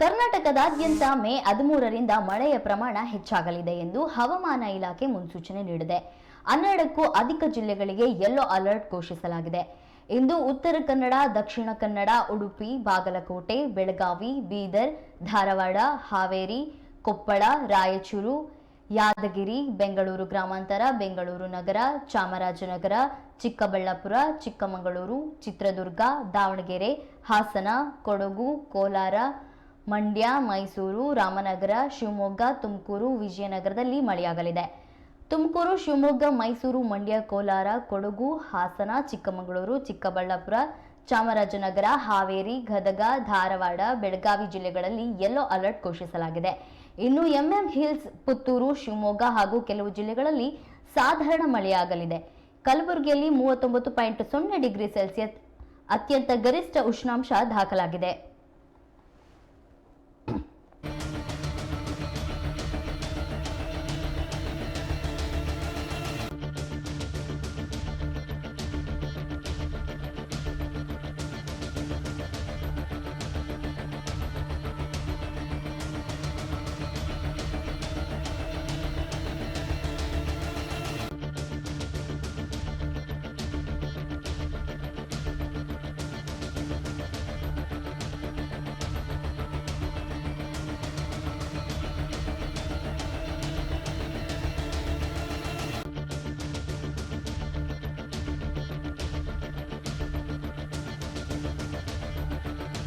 ಕರ್ನಾಟಕದಾದ್ಯಂತ ಮೇ ಹದಿಮೂರರಿಂದ ಮಳೆಯ ಪ್ರಮಾಣ ಹೆಚ್ಚಾಗಲಿದೆ ಎಂದು ಹವಾಮಾನ ಇಲಾಖೆ ಮುನ್ಸೂಚನೆ ನೀಡಿದೆ. ಹನ್ನೆರಡಕ್ಕೂ ಅಧಿಕ ಜಿಲ್ಲೆಗಳಿಗೆ ಯೆಲ್ಲೋ ಅಲರ್ಟ್ ಘೋಷಿಸಲಾಗಿದೆ. ಇಂದು ಉತ್ತರ ಕನ್ನಡ, ದಕ್ಷಿಣ ಕನ್ನಡ, ಉಡುಪಿ, ಬಾಗಲಕೋಟೆ, ಬೆಳಗಾವಿ, ಬೀದರ್, ಧಾರವಾಡ, ಹಾವೇರಿ, ಕೊಪ್ಪಳ, ರಾಯಚೂರು, ಯಾದಗಿರಿ, ಬೆಂಗಳೂರು ಗ್ರಾಮಾಂತರ, ಬೆಂಗಳೂರು ನಗರ, ಚಾಮರಾಜನಗರ, ಚಿಕ್ಕಬಳ್ಳಾಪುರ, ಚಿಕ್ಕಮಗಳೂರು, ಚಿತ್ರದುರ್ಗ, ದಾವಣಗೆರೆ, ಹಾಸನ, ಕೊಡಗು, ಕೋಲಾರ ಮಂಡ್ಯ, ಮೈಸೂರು, ರಾಮನಗರ, ಶಿವಮೊಗ್ಗ, ತುಮಕೂರು, ವಿಜಯನಗರದಲ್ಲಿ ಮಳೆಯಾಗಲಿದೆ. ತುಮಕೂರು, ಶಿವಮೊಗ್ಗ, ಮೈಸೂರು, ಮಂಡ್ಯ, ಕೋಲಾರ, ಕೊಡಗು, ಹಾಸನ, ಚಿಕ್ಕಮಗಳೂರು, ಚಿಕ್ಕಬಳ್ಳಾಪುರ, ಚಾಮರಾಜನಗರ, ಹಾವೇರಿ, ಗದಗ, ಧಾರವಾಡ, ಬೆಳಗಾವಿ ಜಿಲ್ಲೆಗಳಲ್ಲಿ ಯೆಲ್ಲೋ ಅಲರ್ಟ್ ಘೋಷಿಸಲಾಗಿದೆ. ಇನ್ನು ಎಂಎಂ ಹಿಲ್ಸ್ ಪುತ್ತೂರು, ಶಿವಮೊಗ್ಗ ಹಾಗೂ ಕೆಲವು ಜಿಲ್ಲೆಗಳಲ್ಲಿ ಸಾಧಾರಣ ಮಳೆಯಾಗಲಿದೆ. ಕಲಬುರಗಿಯಲ್ಲಿ ಮೂವತ್ತೊಂಬತ್ತು ಪಾಯಿಂಟ್ ಸೊನ್ನೆ ಡಿಗ್ರಿ ಸೆಲ್ಸಿಯಸ್ ಅತ್ಯಂತ ಗರಿಷ್ಠ ಉಷ್ಣಾಂಶ ದಾಖಲಾಗಿದೆ.